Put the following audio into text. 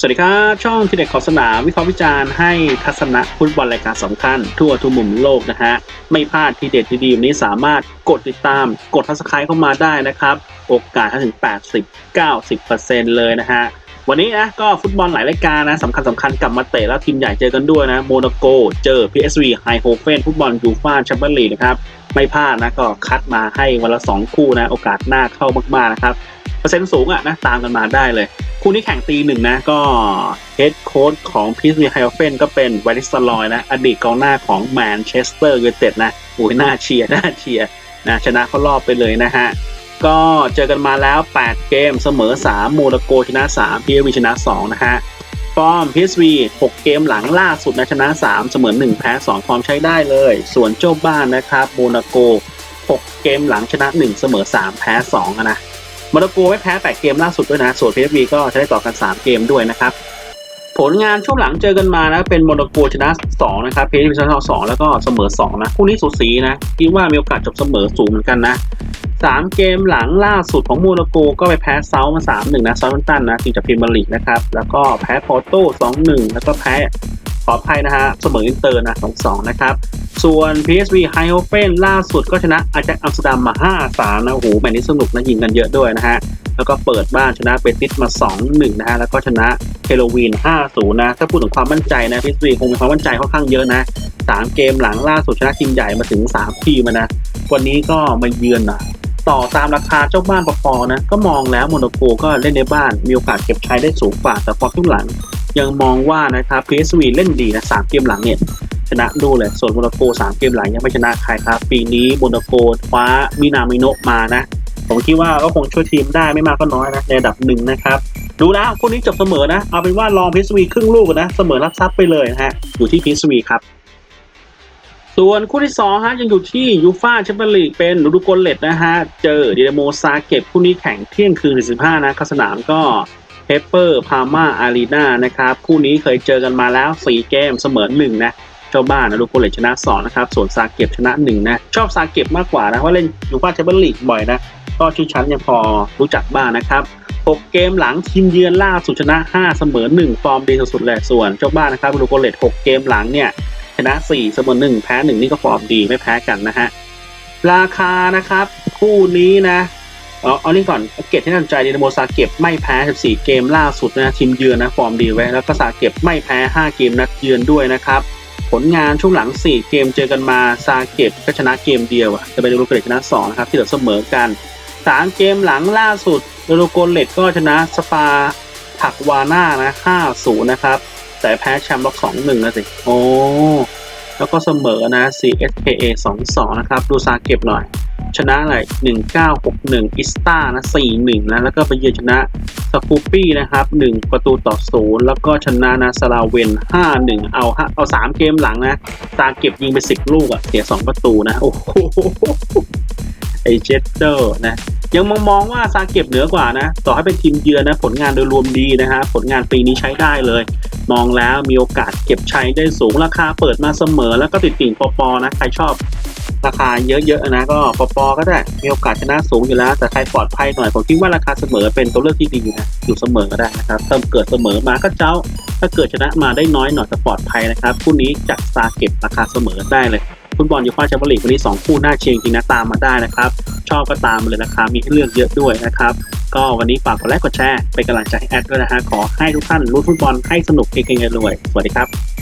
สวัสดีครับ ช่องทีเด็ดขอบสนามวิเคราะห์วิจารณ์ให้ทัศนะฟุตบอลรายการสำคัญ ทั่วทุกมุมโลกนะฮะ ไม่พลาดทีเด็ดดีๆวันนี้สามารถกดติดตามกดทัสไครต์เข้ามาได้นะครับ โอกาสถึง 80-90%เลยนะฮะ วันนี้นะก็ฟุตบอลหลายรายการนะสำคัญสำคัญกลับมาเตะแล้วทีมใหญ่เจอกันด้วยนะโมนาโกเจอ PSV ไฮโฮเฟนฟุตบอลยูฟ่าแชมเปี้ยนลีกนะครับไม่พลาดนะก็คัดมาให้วันละ 2 คู่นะโอกาสหน้าเข้ามากๆนะครับเปอร์เซ็นต์สูงอะนะตามกันมาได้เลย คู่นี้แข่งตีหนึ่งนะก็เฮดโค้ชของพีซวีไฮเฟนก็เป็นไวริสลอยนะอดีตกองหน้าของแมนเชสเตอร์ยูไนเต็ดนะโอ้ยน่าเชียร์น่าเชียร์นะชนะเขารอบไปเลยนะฮะ ก็เจอกันมาแล้ว 8 เกมเสมอ3โมนาโกชนะ3พีเอวีชนะ 2 นะฮะฟอร์ม PSV 6 เกมหลังล่าสุดนะชนะ 3 เสมอ 1 แพ้2ฟอร์มใช้ได้เลย ส่วนเจ้าบ้านนะครับโมนาโก 6 เกมหลังชนะ 1 เสมอ 3 แพ้2อะนะโมนาโกไม่แพ้ 8 เกมล่าสุดด้วยนะ ส่วน PSV ก็จะได้ต่อกัน 3 เกมด้วยนะครับผลงานช่วงหลังเจอกันมานะเป็นโมนาโกชนะ2นะครับ PSV ชนะ2แล้วก็เสมอ2นะคู่นี้สูสีนะคิดว่ามีโอกาสจบเสมอสูงเหมือนกันนะ สามเกมหลังล่าสุดของโมนาโกก็ไปแพ้เซาท์มา 3-1 นะเซาท์แฮมป์ตันนะทีมจากพรีเมียร์ลีกนะครับ แล้วก็แพ้พอร์โต้2-1 แล้วก็แพ้ขออภัยนะฮะเสมออินเตอร์นะ2-2 นะครับ ส่วน PSV h i h o f e n ล่าสุดก็ชนะอาแจ็คอัมสเตอร์ดัมมา 5-3 นะโอ้โหแมตช์นี้สนุกนะยิงกันเยอะด้วยนะฮะแล้วก็เปิดบ้านชนะเบติสมา 2-1 นะฮะ แล้วก็ชนะเฮโลวีน 5-0 นะ ถ้าพูดถึงความมั่นใจนะ PSV คงมีความมั่นใจค่อนข้างเยอะนะ 3 เกมหลังล่าสุดชนะทีมใหญ่มาถึง 3 ทีมอะนะ วันนี้ก็มาเยือนนะ ต่อตามราคาเจ้าบ้านปอนะ ก็มองแล้วโมนาโกก็เล่นในบ้าน มีโอกาสเก็บชัยได้สูงกว่า แต่พอครึ่งหลัง ยังมองว่านะครับ PSV เล่นดีนะ3เกมหลังเนี่ยชนะดูเลย ส่วนโมนาโก3เกมหลังยังไม่ชนะใครครับ ปีนี้โมนาโกคว้ามินามิโนะมานะ ผมคิดว่าก็คงช่วยทีมได้ไม่มากก็น้อยนะในระดับหนึ่งนะครับดูแล้วคู่นี้จบเสมอนะ เอาเป็นว่าลอง PSV ครึ่งลูกนะ เสมอรับทรัพย์ไปเลยนะฮะ อยู่ที่ PSV ครับ ส่วนคู่ที่สองฮะยังอยู่ที่ยูฟ่าแชมเปี้ยนลีกเป็นนูดูโกเลตนะฮะ เจอดินาโมซาเก็บคู่นี้แข่งเที่ยงคืน15นะเข้าสนามก็เปเปอร์พาม่าอารีนานะครับ คู่นี้เคยเจอกันมาแล้ว 4 เกมเสมอ1นะเจ้าบ้านนะดูโกเลตชนะ 2 นะครับ ส่วนซาเก็บชนะ 1 นะ ชอบซาเก็บมากกว่านะเพราะเล่นยูฟ่าแชมเปี้ยนลีกบ่อยนะ ก็ชื่อชั้นยังพอรู้จักบ้างนะครับ 6 เกมหลังทีมเยือนล่าสุดชนะ 5 เสมอ 1 ฟอร์มดีสุดๆเลยส่วนเจ้าบ้านนะครับดูโกเลต6 เกมหลังเนี่ย ชนะ4เสมอ1แพ้1นี่ก็ฟอร์มดีไม่แพ้กันนะฮะ ราคานะครับ คู่นี้นะเอาเอานี่ก่อนเกตที่น่าสนใจดินโมซาเก็บไม่แพ้ 14 เกมล่าสุดนะทีมเยือนนะฟอร์มดีไว้แล้วก็ซาเก็บไม่แพ้ 5 เกมนัดเยือนด้วยนะครับ ผลงานช่วงหลัง 4 เกมเจอกันมาซาเก็บก็ชนะเกมเดียวอะจะไปดูโรโกเลตชนะ2นะครับที่เหลือเสมอกัน 3 เกมหลังล่าสุดโรโกเลตก็ชนะสปาถักวาน่านะ5-0นะครับ แต่แพ้แชมป์ล็อก2-1นะสิ โอ้ แล้วก็เสมอนะ CSKA 2-2 นะครับ ดูซาเก็บหน่อย ชนะอะไร1961 อิสตานะ 4-1 นะ แล้วก็ไปเยือนชนะสกูปปี้นะครับ 1 ประตูต่อ 0 แล้วก็ชนะนะสลาเวน 5-1 เอาฮะเอา 3 เกมหลังนะ ซาเก็บยิงไป 10 ลูกอะเสีย 2 ประตูนะ โอ้โหไอเจสเตอร์นะ ยังมองมองว่าซาเก็บเหนือกว่านะ ต่อให้เป็นทีมเยือนนะ ผลงานโดยรวมดีนะฮะ ผลงานปีนี้ใช้ได้เลย มองแล้วมีโอกาสเก็บใชัยได้สูงราคาเปิดมาเสมอ แล้วก็ติดติ่งปอปอนะ ใครชอบราคาเยอะๆนะ ก็ปอปอก็ได้มีโอกาสชนะสูงอยู่แล้ว แต่ใครปลอดภัยหน่อยผมคิดว่าราคาเสมอเป็นตัวเลือกที่ดีนะอยู่เสมอก็ได้นะครับถ้าเกิดเสมอมาก็เจ้า ถ้าเกิดชนะมาได้น้อยหน่อยจะปลอดภัยนะครับคู่นี้จัดซาเก็บราคาเสมอได้เลยฟุตบอลยูฟ่าแชมเปี้ยนลีกวันนี้2คู่น่าเชียร์จริงนะตามมาได้นะครับ ชอบก็ตามเลยนะครับ มีให้เลือกเยอะด้วยนะครับ ก็วันนี้ฝากกดไลค์กดแชร์เป็นกำลังใจให้แอดด้วยนะฮะขอให้ทุกท่านรู้ฟุตบอลให้สนุกเก่งๆรวยสวัสดีครับ